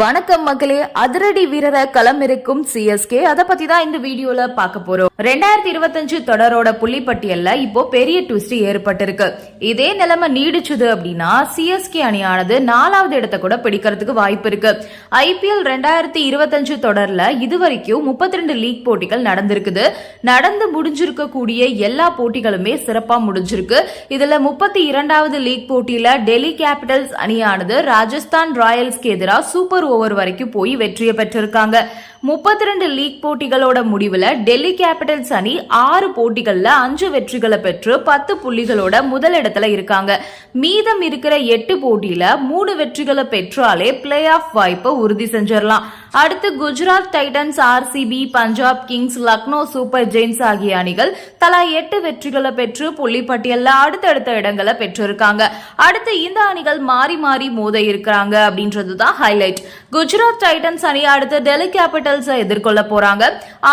வணக்கம் மக்களே அதிரடி வீரரை களமிருக்கும் சிஎஸ்கே அதை பத்தி தான் இந்த வீடியோல பார்க்க போறோம். ரெண்டாயிரத்தி இருபத்தஞ்சு தொடரோட புள்ளிப்பட்டியல்ல இப்போ பெரிய ட்விஸ்ட் ஏற்பட்டிருக்கு. இதே நிலைமை நீடிச்சது அப்படின்னா சிஎஸ்கே அணியானது நாலாவது இடத்தை கூட பிடிக்கிறதுக்கு வாய்ப்பு இருக்கு. ஐபிஎல் ரெண்டாயிரத்தி இருபத்தஞ்சு தொடர்ல இதுவரைக்கும் முப்பத்தி ரெண்டு லீக் போட்டிகள் நடந்திருக்குது. நடந்து முடிஞ்சிருக்க கூடிய எல்லா போட்டிகளுமே சிறப்பா முடிஞ்சிருக்கு. இதுல முப்பத்தி இரண்டாவது லீக் போட்டியில டெல்லி கேபிட்டல்ஸ் அணியானது ராஜஸ்தான் ராயல்ஸ்க்கு எதிராக சூப்பர் ஓவர் வரைக்கும் போய் வெற்றியை பெற்றிருக்காங்க. முப்பத்தி ரெண்டு லீக் போட்டிகளோட முடிவுல டெல்லி கேபிட்டல்ஸ் அணி ஆறு போட்டிகள்ல அஞ்சு வெற்றிகளை பெற்று பத்து புள்ளிகளோட முதலிடத்துல இருக்காங்க. மீதம் இருக்கிற எட்டு போட்டியில மூணு வெற்றிகளை பெற்றாலே பிளே ஆஃப் வாய்ப்பை உறுதி செஞ்சிடலாம். அடுத்து Gujarat Titans RCB Punjab Kings Lucknow Super Giants ஆகிய அணிகள் தலா எட்டு வெற்றிகளை பெற்று புள்ளிப்பட்டியல்ல அடுத்தடுத்த இடங்களை பெற்றிருக்காங்க. அடுத்து இந்த அணிகள் மாறி மாறி மோத இருக்கிறாங்க அப்படின்றது தான் ஹைலைட் குஜராத் டைட்டன்ஸ் அணி அடுத்து டெல்லி கேபிட்டல் கேபிட்டல்ஸை எதிர்கொள்ள போறாங்க.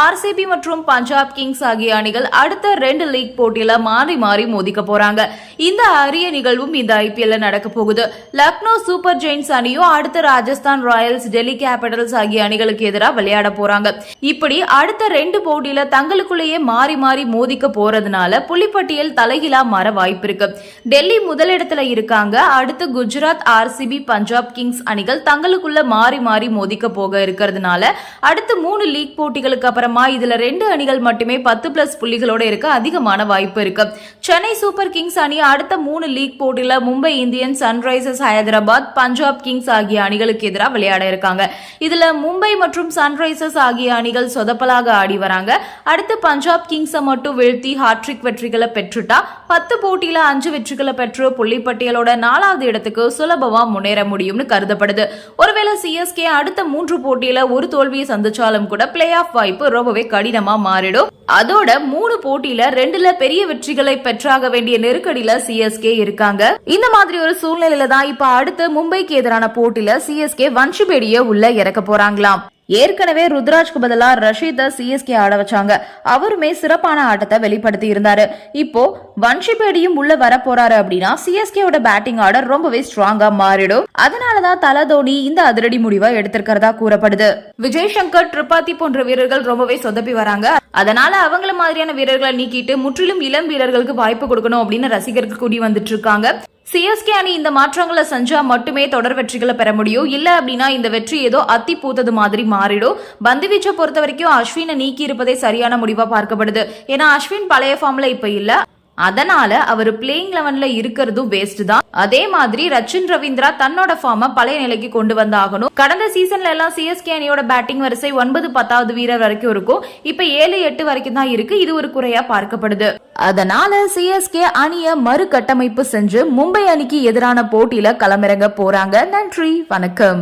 ஆர்சிபி மற்றும் பஞ்சாப் கிங்ஸ் ஆகிய அணிகள் அடுத்த ரெண்டு லீக் போட்டியில மாறி மாறி மோதிக்க போறாங்க. இந்த அரிய நிகழ்வும் இந்த ஐபிஎல்ல நடக்க போகுது. லக்னோ சூப்பர் ஜெயின்ஸ் அணியும் அடுத்த ராஜஸ்தான் ராயல்ஸ் டெல்லி கேபிட்டல்ஸ் ஆகிய அணிகளுக்கு எதிராக விளையாட போறாங்க. இப்படி அடுத்த ரெண்டு போட்டியில தங்களுக்குள்ளேயே மாறி மாறி மோதிக்க போறதுனால புள்ளிப்பட்டியல் தலைகீழா மாற வாய்ப்பு இருக்கு. டெல்லி முதலிடத்துல இருக்காங்க. அடுத்து குஜராத் ஆர்சிபி பஞ்சாப் கிங்ஸ் அணிகள் தங்களுக்குள்ள மாறி மாறி மோதிக்க போக இருக்கிறதுனால அடுத்து மூணு லீக் போட்டிகளுக்கு அப்புறமா இதுல ரெண்டு அணிகள் மட்டுமே பத்து பிளஸ் புள்ளிகளோட இருக்க அதிகமான வாய்ப்பு இருக்கு. சென்னை சூப்பர் கிங்ஸ் அணி அடுத்த மூணு லீக் போட்டியில Mumbai Indians Sunrisers Hyderabad Punjab Kings ஆகிய அணிகளுக்கு எதிராக விளையாட இருக்காங்க. இதுல மும்பை மற்றும் சன்ரைசர்ஸ் ஆகிய அணிகள் சொதப்பலாக ஆடி வராங்க. அடுத்து பஞ்சாப் கிங்ஸை மட்டும் வீழ்த்தி ஹாட்ரிக் வெற்றிகளை பெற்றுட்டா பத்து போட்டியில அஞ்சு வெற்றிகளை பெற்று புள்ளிப்பட்டியலோட நாலாவது இடத்துக்கு சுலபமா முன்னேற முடியும்னு கருதப்படுது. ஒருவேளை சிஎஸ்கே அடுத்த மூன்று போட்டியில ஒரு தோல்வியை சந்திச்சாலும் கூட பிளே ஆஃப் வாய்ப்பு ரொம்பவே கடினமா மாறிடும். அதோட மூணு போட்டியில ரெண்டுல பெரிய வெற்றிகளை பெற்றாக வேண்டிய நெருக்கடியில சிஎஸ்கே இருக்காங்க. இந்த மாதிரி ஒரு சூழ்நிலையில தான் இப்ப அடுத்து மும்பைக்கு எதிரான போட்டியில சிஎஸ்கே வன்ஷிபேடிய உள்ள இறக்க போறாங்களாம். ஏற்கனவே ருத்ராஜ்க்கு பதிலா ரஷீத சிஎஸ்கே ஆட வச்சாங்க. அவருமே சிறப்பான ஆட்டத்தை வெளிப்படுத்தி இருந்தாரு. இப்போ வன்ஷிபேடியும் உள்ள வர போறாரு அப்படின்னா சிஎஸ்கேவோட பேட்டிங் ஆர்டர் ரொம்பவே ஸ்ட்ராங்கா மாறிடும். அதனாலதான் தல தோனி இந்த அதிரடி முடிவை எடுத்திருக்கிறதா கூறப்படுது. விஜய் சங்கர் திரிபாதி போன்ற வீரர்கள் ரொம்பவே சொதப்பி வராங்க. அதனால அவங்கள மாதிரியான வீரர்களை நீக்கிட்டு முற்றிலும் இளம் வீரர்களுக்கு வாய்ப்பு கொடுக்கணும் அப்படின்னு ரசிகர்கள் கூடி வந்துட்டு இருக்காங்க. சிஎஸ்கே அணி இந்த மாற்றங்களை செஞ்சா மட்டுமே தொடர் வெற்றிகளை பெற முடியும். இல்ல அப்படின்னா இந்த வெற்றி ஏதோ அத்தி பூத்தது மாதிரி மாறிடும். பந்து வீச்சை பொறுத்த வரைக்கும் அஸ்வினை நீக்கி இருப்பதே சரியான முடிவா பார்க்கப்படுது. ஏன்னா அஸ்வின் பழைய ஃபார்ம்ல இப்ப இல்ல. அதனால அவர் பிளேயிங் லெவன்ல இருக்கிறதும் வேஸ்ட் தான். அதே மாதிரி ரச்சின் ரவீந்திரா தன்னோட ஃபார்ம பழைய நிலைக்கு கொண்டு வந்தாகணும். கடந்த சீசன்ல எல்லாம் சிஎஸ்கே அணியோட பேட்டிங் வரிசை ஒன்பது பத்தாவது வீரர் வரைக்கும் இருக்கும். இப்ப ஏழு எட்டு வரைக்கும் தான் இருக்கு. இது ஒரு குறையா பார்க்கப்படுது. அதனால சிஎஸ்கே அணிய மறுகட்டமைப்பு செஞ்சு மும்பை அணிக்கு எதிரான போட்டியில களமிறங்க போறாங்க. நன்றி வணக்கம்.